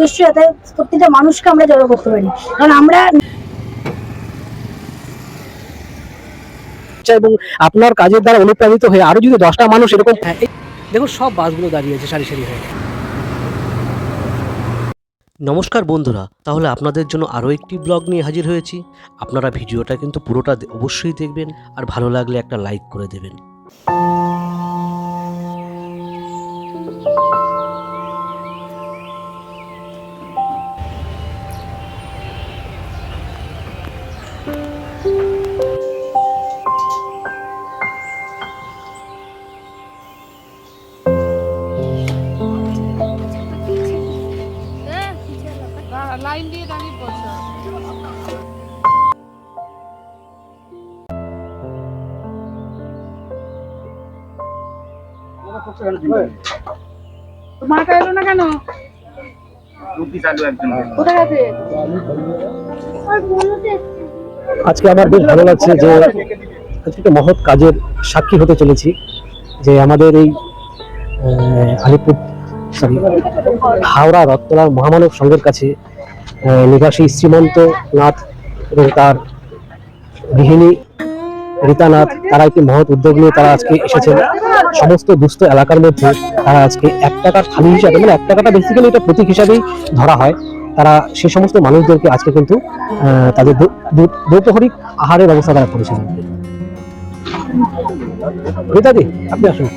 উদ্দেশ্য যাতে প্রত্যেকটা মানুষকে আমরা জড়ো করতে পারি। কারণ আমরা এবং আপনার কাজের দ্বারা অনুপ্রাণিত হয়ে আরও যদি দশটা মানুষ এরকম হ্যাঁ, দেখুন সব বাসগুলো দাঁড়িয়ে আছে সারি সারি হয়ে। নমস্কার বন্ধুরা তাহলে আপনাদের জন্য আরও একটি ব্লগ নিয়ে হাজির হয়েছি। আপনারা ভিডিওটা কিন্তু পুরোটা অবশ্যই দেখবেন আর ভালো লাগলে একটা লাইক করে দেবেন। মাটা এলো না কেন? আজকে আমার বেশ ভালো লাগছে যে আজকে একটা মহৎ কাজের সাক্ষী হতে চলেছি যে আমাদের এই আলিপুর সরি হাওড়া রত্তলার মহামানব সংঘের কাছে নিবাসী শ্রীমন্ত নাথ এবং তার গৃহিণী রীতানাথ, তারা একটি মহৎ উদ্যোগ নিয়ে তারা আজকে এসেছেন। সমস্ত দুস্থ এলাকার মধ্যে তারা আজকে এক টাকার থালি হিসাবে মানে এক টাকাটা বেসিক্যালি এটা প্রতীক হিসাবেই ধরা হয়। তারা সে সমস্ত মানুষদেরকে আজকে কিন্তু তাদের দু- দু- দুপহরিক আহারের ব্যবস্থা তারা করেছিলেন রীতাদি, আপনি আসুন।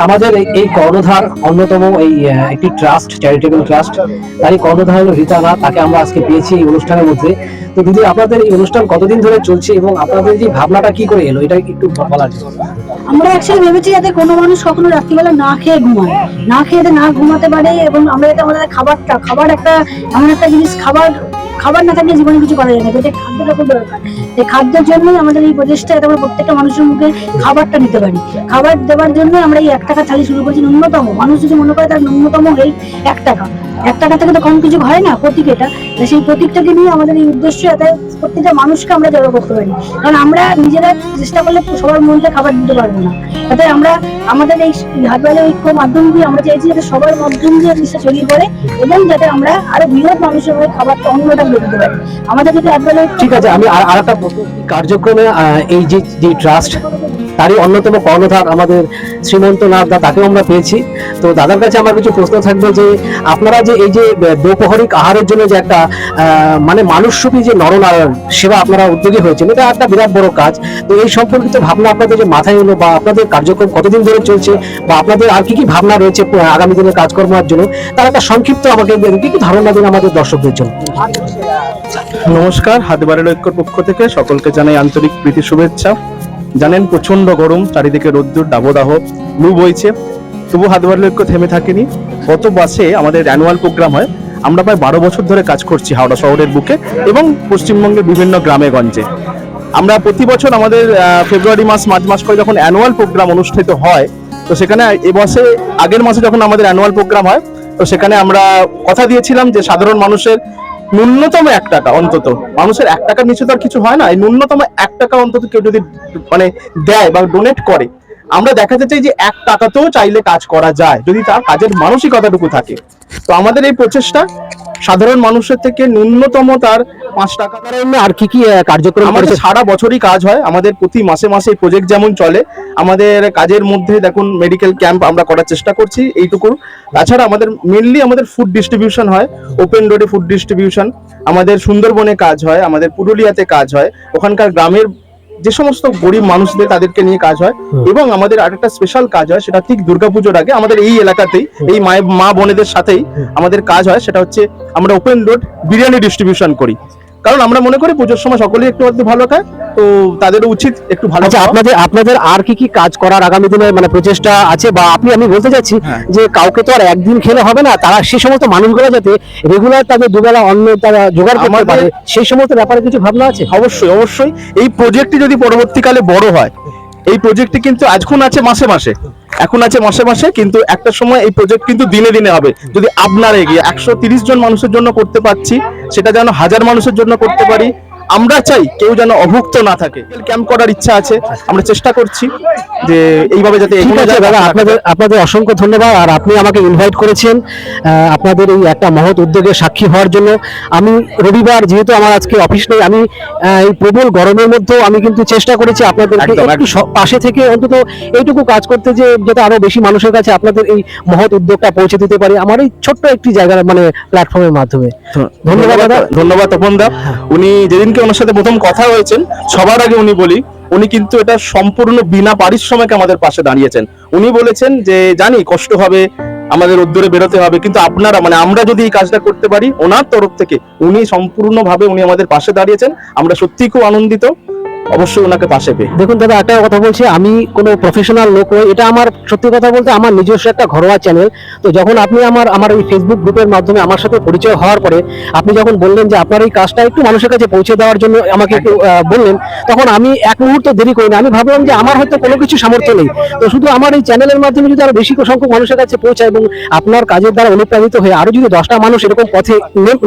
আমাদের এই- কর্ণধার অন্যতম এই একটি ট্রাস্ট চ্যারিটেবল ট্রাস্ট তারই কর্ণধার হলো রীতানা তাকে আমরা আজকে পেয়েছি এই অনুষ্ঠানের মধ্যে। তো দিদি, আপনাদের এই অনুষ্ঠান কতদিন ধরে চলছে এবং আপনাদের যে ভাবনাটা কি করে এলো, এটা একটু বলার জন্য। আমরা অ্যাকচুয়ালি ভেবেছি যাতে কোনো মানুষ কখনো রাত্রিবেলা না খেয়ে ঘুমায়। না খেয়ে না ঘুমাতে পারে এবং আমরা যাতে আমাদের খাবারটা খাবার একটা এমন একটা জিনিস, খাবার খাবার না থাকলে জীবনে কিছু করা যায় না। পেটে খাদ্যটা খুব দরকার। এই খাদ্যের জন্যই আমাদের এই প্রচেষ্টা যাতে আমরা প্রত্যেকটা মানুষের মুখে খাবারটা নিতে পারি। খাবার দেওয়ার জন্য আমরা এই এক টাকা থালি শুরু করেছি ন্যূনতম। মানুষ যদি মনে করে তার ন্যূনতম এই এক টাকা এক টাকা থেকে তো কম কিছু হয় না, প্রতীক এটা। সেই প্রতীকটাকে নিয়ে আমাদের এই উদ্দেশ্য যাতে প্রত্যেকটা মানুষকে আমরা জড়ো করতে পারি। কারণ আমরা নিজেরা চেষ্টা করলে সবার মনটা খাবার দিতে পারব না। তাতে আমরা, আমাদের এই হাটবাজার ঐক্য মাধ্যম দিয়ে আমরা চাইছি যাতে সবার মাধ্যম দিয়ে জিনিসটা ছড়িয়ে পড়ে এবং যাতে আমরা আরও বৃহৎ মানুষের মধ্যে খাবারটা অন্যটা দিতে পারি। আমাদের যদি হাটবাজার ঠিক আছে, আমি আর একটা কার্যক্রমে এই যে ট্রাস্ট তারই অন্যতম কর্ণধার আমাদের শ্রীমন্ত নাথ দা, তাকেও আমরা পেয়েছি। তো দাদার কাছে আমার কিছু প্রশ্ন থাকবে যে, আপনারা যে এই যে দোপহরিক আহারের জন্য যে একটা মানে মানুষরূপী যে নরনারায়ণ সেবা আপনারা উদ্যোগী হয়েছেন, এটা একটা বিরাট বড় কাজ। তো এই সম্পর্কিত ভাবনা আপনাদের যে মাথায় এলো বা আপনাদের কার্যক্রম কতদিন ধরে চলছে বা আপনাদের আর কি কি ভাবনা রয়েছে আগামী দিনের কাজকর্মের জন্য, তার একটা সংক্ষিপ্ত আমাকে কি কি ধারণা দিন আমাদের দর্শকদের জন্য। নমস্কার হাতবারের ঐক্যর পক্ষ থেকে সকলকে জানাই আন্তরিক প্রীতি শুভেচ্ছা। জানেন প্রচণ্ড গরম, চারিদিকে রোদ্দুর, দাবদাহ, লু বইছে। তবু হাত ঐক্য থেমে থাকেনি। গত বাসে আমাদের অ্যানুয়াল প্রোগ্রাম হয়। আমরা প্রায় বারো বছর ধরে কাজ করছি হাওড়া শহরের বুকে এবং পশ্চিমবঙ্গের বিভিন্ন গ্রামে গঞ্জে। আমরা প্রতি বছর আমাদের ফেব্রুয়ারি মাস, মার্চ মাস করে যখন অ্যানুয়াল প্রোগ্রাম অনুষ্ঠিত হয়, তো সেখানে এ বছরে আগের মাসে যখন আমাদের অ্যানুয়াল প্রোগ্রাম হয়, তো সেখানে আমরা কথা দিয়েছিলাম যে সাধারণ মানুষের ন্যূনতম এক টাকা অন্তত। মানুষের এক টাকার নিচে তো আর কিছু হয় না। এই ন্যূনতম এক টাকা অন্তত কেউ যদি মানে দেয় বা ডোনেট করে আমরা দেখাতে চাই যে এক টাকাতেও চাইলে কাজ করা যায় যদি তার কাজের মানসিকতাটুকু থাকে। তো আমাদের এই প্রচেষ্টা সাধারণ মানুষের থেকে ন্যূনতম তার পাঁচ টাকা। আর কি কি কার্যক্রম আমাদের সারা বছরই কাজ হয় আমাদের প্রতি মাসে মাসে প্রজেক্ট যেমন চলে আমাদের কাজের মধ্যে দেখুন মেডিকেল ক্যাম্প আমরা করার চেষ্টা করছি এইটুকু। তাছাড়া আমাদের মেনলি আমাদের ফুড ডিস্ট্রিবিউশন হয় ওপেন রোডে ফুড ডিস্ট্রিবিউশন আমাদের সুন্দরবনে কাজ হয় আমাদের পুরুলিয়াতে কাজ হয় ওখানকার গ্রামের যে সমস্ত গরিব মানুষদের তাদেরকে নিয়ে কাজ হয় এবং আমাদের আর একটা স্পেশাল কাজ হয় সেটা ঠিক দুর্গাপুজোর আগে আমাদের এই এলাকাতেই এই মায়ের মা বোনেদের সাথেই আমাদের কাজ হয় সেটা হচ্ছে আমরা ওপেন রোড বিরিয়ানি ডিস্ট্রিবিউশন করি। কারণ আমরা মনে করি পুজোর সময় সকলেই একটু আধটু ভালো খায় তো তাদেরও উচিত একটু ভালো আচ্ছা আপনাদের আপনাদের আর কি কি কাজ করার আগামী দিনে মানে প্রচেষ্টা আছে? বা আপনি আমি বলতে চাচ্ছি হ্যাঁ। যে কাউকে তো আর একদিন খেলে হবে না তারা সেই সমস্ত মানুষগুলো যাতে রেগুলার তাদের দুবেলা অন্ন তারা জোগাড় করতে পারে সেই সমস্ত ব্যাপারে কিছু ভাবনা আছে? অবশ্যই অবশ্যই। এই প্রজেক্টটি যদি পরবর্তীকালে বড় হয় এই প্রজেক্টটি কিন্তু এখন আছে মাসে মাসে। এখন আছে মাসে মাসে, কিন্তু একটা সময় এই প্রজেক্ট কিন্তু দিনে দিনে হবে। যদি আপনারা এগিয়ে একশো জন মানুষের জন্য করতে পারছি, সেটা যেন হাজার মানুষের জন্য করতে পারি আমরা চাই কেউ যেন অভুক্ত না থাকে। ক্যাম্প করার ইচ্ছা আছে। আমরা চেষ্টা করছি যে এইভাবে যাতে এগোনো যায় দাদা আপনাদের আপনাদের অসংখ্য ধন্যবাদ। আর আপনি আমাকে ইনভাইট করেছেন আপনাদের এই একটা মহৎ উদ্যোগে সাক্ষী হওয়ার জন্য। আমি রবিবার যেহেতু আমার আজকে অফিস নেই আমি এই প্রবল গরমের মধ্যেও আমি কিন্তু চেষ্টা করেছি আপনাদের একটু পাশে থেকে অন্তত এইটুকু কাজ করতে যে যাতে আরও বেশি মানুষের কাছে আপনাদের এই মহৎ উদ্যোগটা পৌঁছে দিতে পারি। আমার এই ছোট্ট একটি জায়গার মানে প্ল্যাটফর্মের মাধ্যমে। ধন্যবাদ দাদা। ধন্যবাদ তপন দা। উনি যেদিনকে ওনার সাথে প্রথম কথা হয়েছেন। সবার আগে উনি বলি, উনি কিন্তু এটা সম্পূর্ণ বিনা পারিশ্রমিক আমাদের পাশে দাঁড়িয়েছেন। উনি বলেছেন যে, জানি কষ্ট হবে, আমাদের উদ্দরে বেরোতে হবে, কিন্তু আপনারা মানে আমরা যদি এই কাজটা করতে পারি, ওনার তরফ থেকে উনি সম্পূর্ণভাবে উনি আমাদের পাশে দাঁড়িয়েছেন। আমরা সত্যিই খুব আনন্দিত। অবশ্যই ওনাকে পাশে পেয়ে। দেখুন দাদা, একটা কথা বলছি, আমি কোনো প্রফেশনাল লোক নই। এটা আমার সত্যি কথা বলতে আমার নিজস্ব একটা ঘরোয়া চ্যানেল তো যখন আপনি আমার আমার এই ফেসবুক গ্রুপের মাধ্যমে আমার সাথে পরিচয় হওয়ার পরে আপনি যখন বললেন যে আপনার এই কাজটা একটু মানুষের কাছে পৌঁছে দেওয়ার জন্য আমাকে একটু বললেন, তখন আমি এক মুহূর্ত দেরি করি না আমি ভাবলাম যে আমার হয়তো কোনো কিছু সামর্থ্য নেই। তো শুধু আমার এই চ্যানেলের মাধ্যমে যদি আরও বেশি সংখ্যক মানুষের কাছে পৌঁছায় এবং আপনার কাজের দ্বারা অনুপ্রাণিত হয়ে আরও যদি দশটা মানুষ এরকম পথে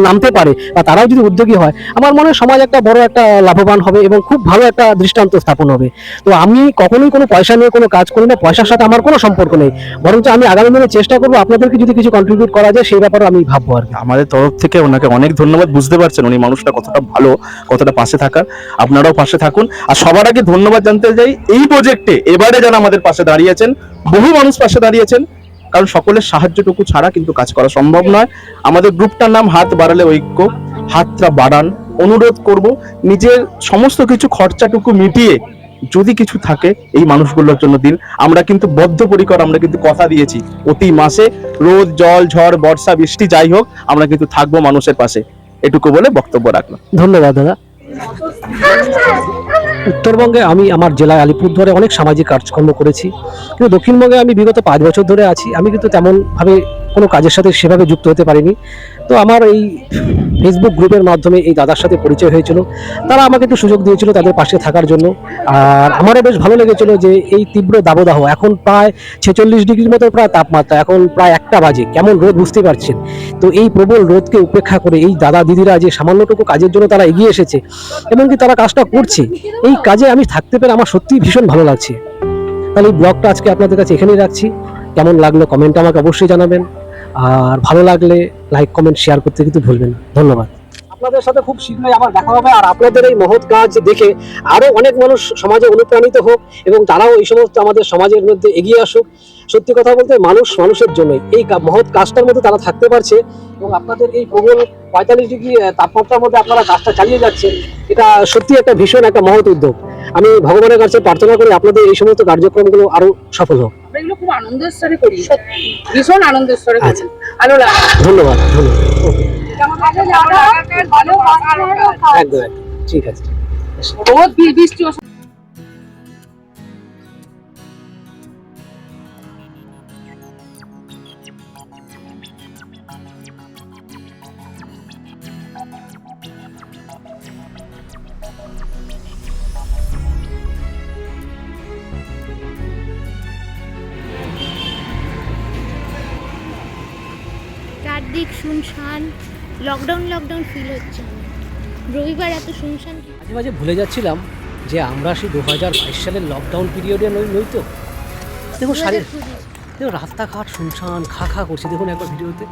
নামতে পারে বা তারাও যদি উদ্যোগী হয়, আমার মনে হয় সমাজ একটা বড় একটা লাভবান হবে এবং খুব ভালো একটা দৃষ্টান্ত স্থাপন হবে। তো আমি কখনোই কোনো পয়সা নিয়ে কোনো কাজ করি না, পয়সার সাথে আমার কোনো সম্পর্ক নেই। বরঞ্চ আমি আগামী দিনে চেষ্টা করব আপনাদেরকে যদি কিছু কন্ট্রিবিউট করা যায়, সেই ব্যাপারে আমি ভাববো আর আমাদের তরফ থেকে ওনাকে অনেক ধন্যবাদ, বুঝতে পারছেন উনি মানুষটা কতটা ভালো, কতটা পাশে থাকার। আপনারাও পাশে থাকুন। আর সবার আগে ধন্যবাদ জানতে চাই, এই প্রজেক্টে এবারে যারা আমাদের পাশে দাঁড়িয়েছেন বহু মানুষ পাশে দাঁড়িয়েছেন কারণ সকলের সাহায্যটুকু ছাড়া কিন্তু কাজ করা সম্ভব নয়। আমাদের গ্রুপটার নাম হাত বাড়ালে ঐক্য হাতটা বাড়ান। অনুরোধ করব নিজের সমস্ত কিছু খরচাটুকু মিটিয়ে যদি কিছু থাকে এই মানুষগুলোর জন্য দিন। আমরা কিন্তু বদ্ধপরিকর, আমরা কিন্তু কথা দিয়েছি। প্রতি মাসে রোদ, জল, ঝড়, বর্ষা, বৃষ্টি যাই হোক, আমরা কিন্তু থাকব মানুষের পাশে। এটুকু বলে বক্তব্য রাখলাম। ধন্যবাদ, দাদা। উত্তরবঙ্গে আমি আমার জেলায় আলিপুরদুয়ারে অনেক সামাজিক কাজকর্ম করেছি। কিন্তু দক্ষিণবঙ্গে আমি বিগত পাঁচ বছর ধরে আছি। আমি কিন্তু তেমনভাবে কোনো কাজের সাথে সেভাবে যুক্ত হতে পারিনি। তো আমার এই ফেসবুক গ্রুপের মাধ্যমে এই দাদার সাথে পরিচয় হয়েছিল। তারা আমাকে একটু সুযোগ দিয়েছিল তাদের পাশে থাকার জন্য। আর আমারও বেশ ভালো লেগেছিল যে এই তীব্র দাবদাহ, এখন প্রায় ছেচল্লিশ ডিগ্রির মতো প্রায় তাপমাত্রা, এখন প্রায় একটা বাজে। কেমন রোদ বুঝতে পারছেন? তো এই প্রবল রোদকে উপেক্ষা করে এই দাদা দিদিরা যে সামান্যটুকু কাজের জন্য তারা এগিয়ে এসেছে, এমনকি তারা কাজটা করছে, এই কাজে আমি থাকতে পেরে আমার সত্যিই ভীষণ ভালো লাগছে। তাহলে এই ব্লগটা আজকে আপনাদের কাছে এখানেই রাখছি। কেমন লাগল কমেন্ট আমাকে অবশ্যই জানাবেন। আর ভালো লাগলে লাইক কমেন্ট শেয়ার করতে কিন্তু ভুলবেন ধন্যবাদ। আপনাদের সাথে খুব শীঘ্রই আমার দেখা হবে আর আপনাদের এই মহৎ কাজ দেখে আরও অনেক মানুষ সমাজে অনুপ্রাণিত হোক এবং তারাও এই সমস্ত আমাদের সমাজের মধ্যে এগিয়ে আসুক। সত্যি কথা বলতে মানুষ মানুষের জন্যই। এই মহৎ কাজটার মধ্যে তারা থাকতে পারছে এবং আপনাদের এই প্রবল পঁয়তাল্লিশ ডিগ্রি তাপমাত্রার মধ্যে আপনারা কাজটা চালিয়ে যাচ্ছেন, এটা সত্যি একটা ভীষণ একটা মহৎ উদ্যোগ। আমি ভগবানের কাছে প্রার্থনা করি আপনাদের এই সমস্ত কার্যক্রমগুলো আরও সফল হোক। এগুলো খুব আনন্দের স্তরে করি। ভীষণ আনন্দের স্তরে করি। আচ্ছা। ভালো লাগে। ধন্যবাদ ধন্যবাদ। ঠিক আছে। রোদ বৃষ্টি চারদিক শুনশান লকডাউন লকডাউন ফিল হচ্ছে রবিবার এত শুনশান মাঝে মাঝে ভুলে যাচ্ছিলাম যে আমরা সেই দু হাজার বাইশ সালের লকডাউন পিরিয়ডে নই নই তো? দেখুন সারি 2020 দেখুন রাস্তাঘাট শুনশান খা খা করছে দেখুন একবার ভিডিওতে।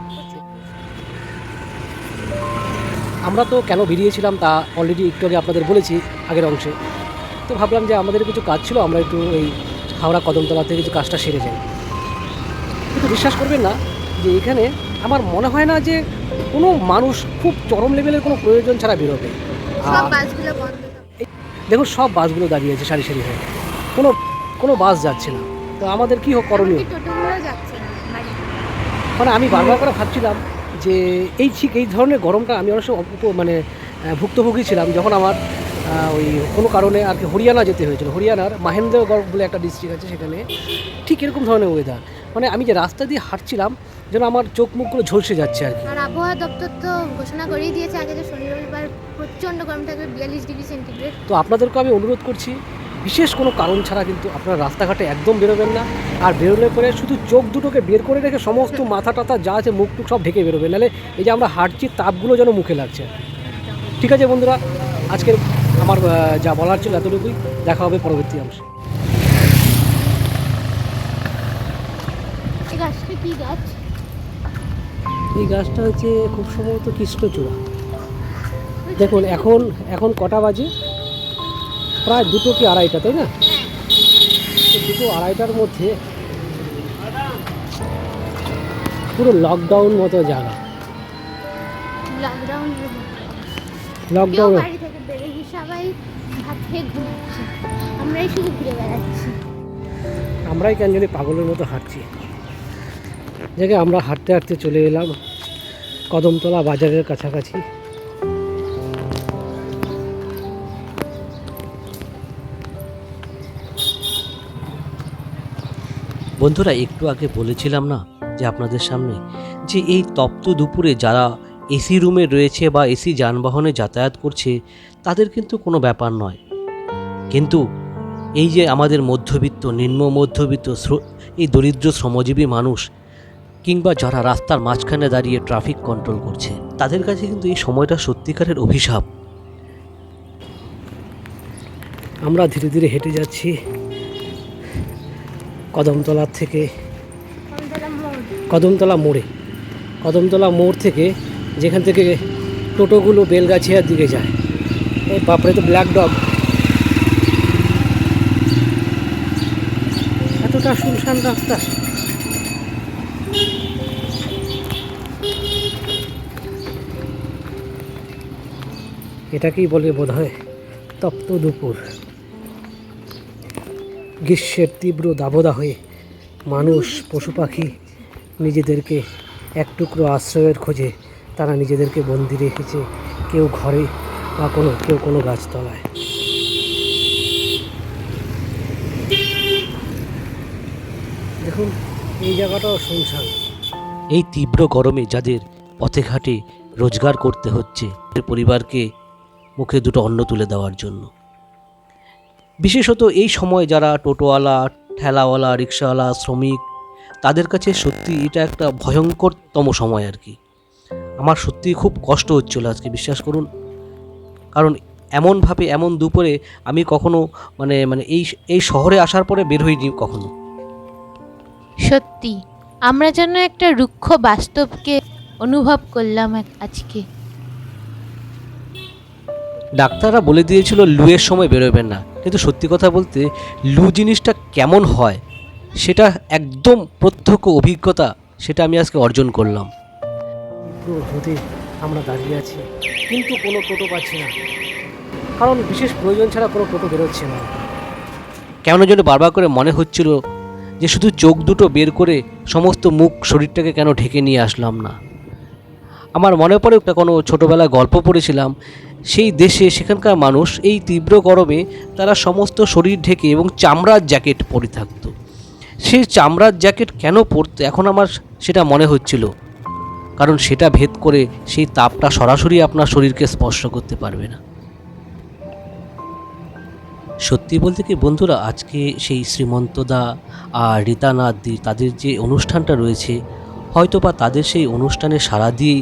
আমরা তো কেন বেরিয়েছিলাম তা অলরেডি একটু আগে আপনাদের বলেছি আগের অংশে। তো ভাবলাম যে আমাদের কিছু কাজ ছিল আমরা একটু এই হাওড়া কদমতলা থেকে কিছু কাজটা সেরে যাই। কিন্তু বিশ্বাস করবেন না যে এখানে আমার মনে হয় না যে কোনো মানুষ খুব চরম লেভেলের কোনো প্রয়োজন ছাড়া বেরোবে। দেখুন সব বাসগুলো দাঁড়িয়ে আছে সারি সারি হয়ে। কোনো কোনো বাস যাচ্ছে না। তো আমাদের কী হোক করণীয়? এমনকি টোটোগুলো যাচ্ছে না? বাড়ি মানে আমি বারবার করে ভাবছিলাম যে এই ঠিক এই ধরনের গরমটা আমি উপ- মানে ভুক্তভোগী ছিলাম যখন আমার ওই কোনো কারণে আর কি হরিয়ানা যেতে হয়েছিল। হরিয়ানার মাহেন্দ্রগড় বলে একটা ডিস্ট্রিক্ট আছে সেখানে। ঠিক এরকম ধরনের ওয়েদার মানে আমি যে রাস্তা দিয়ে হাঁটছিলাম যেন আমার চোখ মুখগুলো ঝলসে যাচ্ছে আর কি। আর আবহাওয়া দপ্তর তো ঘোষণা করেই দিয়েছে আগে যে শনি রবিবার প্রচণ্ড গরম থাকবে বিয়াল্লিশ ডিগ্রি সেন্টিগ্রেড তো আপনাদেরকে আমি অনুরোধ করছি বিশেষ কোনো কারণ ছাড়া কিন্তু আপনারা রাস্তাঘাটে একদম বেরোবেন না। আর বেরোলে পরে শুধু চোখ দুটোকে বের করে রেখে সমস্ত মাথা টাথা যা আছে মুখ টুক সব ঢেকে বেরোবেন নাহলে এই যে আমরা হাঁটছি তাপগুলো যেন মুখে লাগছে। ঠিক আছে বন্ধুরা আজকের আমার যা বলার ছিল এতটুকুই। দেখা হবে পরবর্তী অংশে। এই গাছটা কি গাছ? এই গাছটা হচ্ছে খুব সম্ভবত কৃষ্ণচূড়া। দেখুন এখন এখন কটা বাজে? প্রায় দুটো কি আড়াইটা তাই না? দুটো আড়াইটার মধ্যে পুরো লকডাউন মতো জায়গা। লকডাউনের মতো। লকডাউন বাড়ি থেকে বেরোয়নি সবাই খেয়ে ঘুমাচ্ছে। আমরাই শুধু ঘুরে বেড়াচ্ছি। আমরাই কেন জানি পাগলের মতো হাঁটছি। জায়গায় আমরা হাঁটতে হাঁটতে চলে এলাম কদমতলা বাজারের কাছাকাছি। বন্ধুরা, একটু আগে বলেছিলাম না যে আপনাদের সামনে যে এই তপ্ত দুপুরে যারা এসি রুমে রয়েছে বা এসি যানবাহনে যাতায়াত করছে, তাদের কিন্তু কোনো ব্যাপার নয়। কিন্তু এই যে আমাদের মধ্যবিত্ত, নিম্ন মধ্যবিত্ত এই দরিদ্র শ্রমজীবী মানুষ কিংবা যারা রাস্তার মাঝখানে দাঁড়িয়ে ট্রাফিক কন্ট্রোল করছে, তাদের কাছে কিন্তু এই সময়টা সত্যিকারের অভিশাপ। আমরা ধীরে ধীরে হেঁটে যাচ্ছি কদমতলার থেকে, কদমতলা মোড়ে। কদমতলা মোড় থেকে যেখান থেকে টোটোগুলো বেলগাছিয়ার দিকে যায়। এই বাপরে, তো ব্ল্যাক ডগ এতটা শুনশান রাস্তা। এটাকেই বলে বোধ হয় তপ্ত দুপুর। গ্রীষ্মের তীব্র দাবদাহে মানুষ, পশু পাখি নিজেদেরকে এক টুকরো আশ্রয়ের খোঁজে তারা নিজেদেরকে বন্দি রেখেছে, কেউ ঘরে বা কোনো, কেউ কোনো গাছতলায়। দেখুন, এই জায়গাটাও শুনশান। এই তীব্র গরমে যাদের পথে ঘাটে রোজগার করতে হচ্ছে পরিবারকে মুখে দুটো অন্ন তুলে দেওয়ার জন্য। বিশেষত এই সময় যারা টোটোওয়ালা, ঠেলাওয়ালা, রিক্সাওয়ালা, শ্রমিক, তাদের কাছে সত্যি এটা একটা ভয়ঙ্করতম সময় আর কি। আমার সত্যি খুব কষ্ট হচ্ছিল আজকে বিশ্বাস করুন। কারণ এমনভাবে এমন দুপুরে আমি কখনো মানে মানে এই এই শহরে আসার পরে বের হইনি কখনো। সত্যি আমরা যেন একটা রুক্ষ বাস্তবকে অনুভব করলাম আজকে। ডাক্তাররা বলে দিয়েছিল লুয়ের সময় বেরোবেন না। কিন্তু সত্যি কথা বলতে লু জিনিসটা কেমন হয় সেটা একদম প্রত্যক্ষ অভিজ্ঞতা সেটা আমি আজকে অর্জন করলাম। পুরো রোদে আমরা দাঁড়িয়ে আছি। কিন্তু কোনো টোটো পাচ্ছি না। কারণ বিশেষ প্রয়োজন ছাড়া কোনো টোটো বেরোচ্ছে না। কেমন যেন বারবার করে মনে হচ্ছিল যে শুধু চোখ দুটো বের করে সমস্ত মুখ শরীরটাকে কেন ঢেকে নিয়ে আসলাম না। আমার মনে পড়ে একটা কোনো ছোটোবেলায় গল্প পড়েছিলাম, সেই দেশে সেখানকার মানুষ এই তীব্র গরমে তারা সমস্ত শরীর ঢেকে এবং চামড়ার জ্যাকেট পরে থাকতো। সেই চামড়ার জ্যাকেট কেন পরতো এখন আমার সেটা মনে হচ্ছিল। কারণ সেটা ভেদ করে সেই তাপটা সরাসরি আপনার শরীরকে স্পর্শ করতে পারবে না। সত্যি বলতে কি বন্ধুরা, আজকে সেই শ্রীমন্তদা আর রীতানাথদি তাদের যে অনুষ্ঠানটা রয়েছে হয়তো বা তাদের সেই অনুষ্ঠানে সারা দিয়ে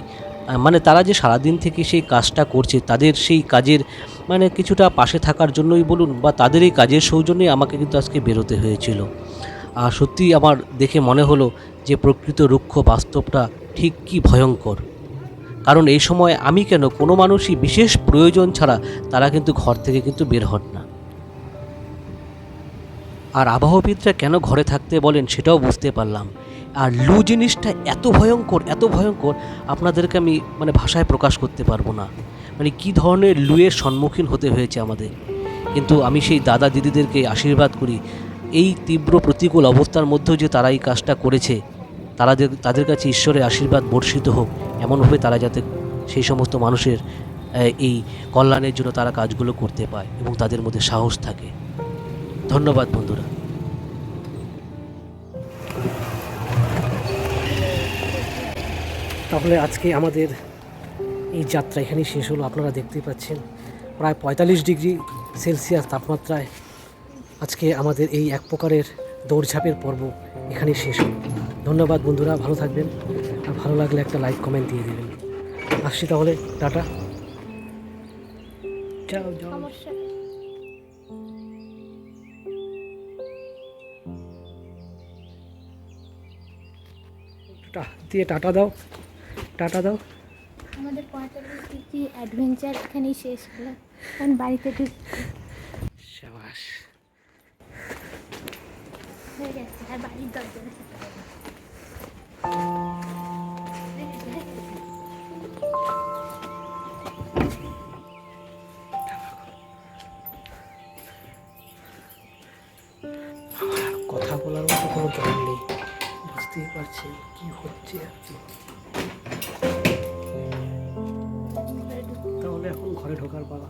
মানে তারা যে সারাদিন থেকে সেই কাজটা করছে, তাদের সেই কাজের মানে কিছুটা পাশে থাকার জন্যই বলুন বা তাদের এই কাজের সৌজন্যে আমাকে কিন্তু আজকে বেরোতে হয়েছিল। আর সত্যি আমার দেখে মনে হলো যে প্রকৃত রুক্ষ বাস্তবটা ঠিক কি ভয়ঙ্কর? কারণ এই সময় আমি কেন কোনো মানুষই বিশেষ প্রয়োজন ছাড়া তারা কিন্তু ঘর থেকে কিন্তু বের হন না। আর আবহাওয়াবিদরা কেন ঘরে থাকতে বলেন সেটাও বুঝতে পারলাম। আর লু জিনিসটা এত ভয়ঙ্কর এত ভয়ঙ্কর, আপনাদেরকে আমি মানে ভাষায় প্রকাশ করতে পারব না। মানে কি ধরনের লুয়ের সম্মুখীন হতে হয়েছে আমাদের। কিন্তু আমি সেই দাদা দিদিদেরকে আশীর্বাদ করি। এই তীব্র প্রতিকূল অবস্থার মধ্যেও যে তারা এই কাজটা করেছে তারা তাদের কাছে ঈশ্বরের আশীর্বাদ বর্ষিত হোক এমনভাবে তারা যাতে সেই সমস্ত মানুষের এই কল্যাণের জন্য তারা কাজগুলো করতে পায় এবং তাদের মধ্যে সাহস থাকে। ধন্যবাদ বন্ধুরা। তাহলে আজকে আমাদের এই যাত্রা এখানেই শেষ হলো। আপনারা দেখতেই পাচ্ছেন, প্রায় পঁয়তাল্লিশ ডিগ্রি সেলসিয়াস তাপমাত্রায় আজকে আমাদের এই এক প্রকারের দৌড়ঝাঁপের পর্ব এখানেই শেষ হলো। ধন্যবাদ বন্ধুরা ভালো থাকবেন। আর ভালো লাগলে একটা লাইক কমেন্ট দিয়ে দেবেন। আসছি তাহলে টাটা। যাও। যাও টা- দিয়ে টাটা দাও। টাটা দাও। আমাদের অ্যাডভেঞ্চার এখানেই শেষ হলো। কারণ বাড়িতে সাবাস। হয়ে গেছে আর বাড়ির দরজাটা পারছি কি হচ্ছে আর তাহলে এখন ঘরে ঢোকার চলো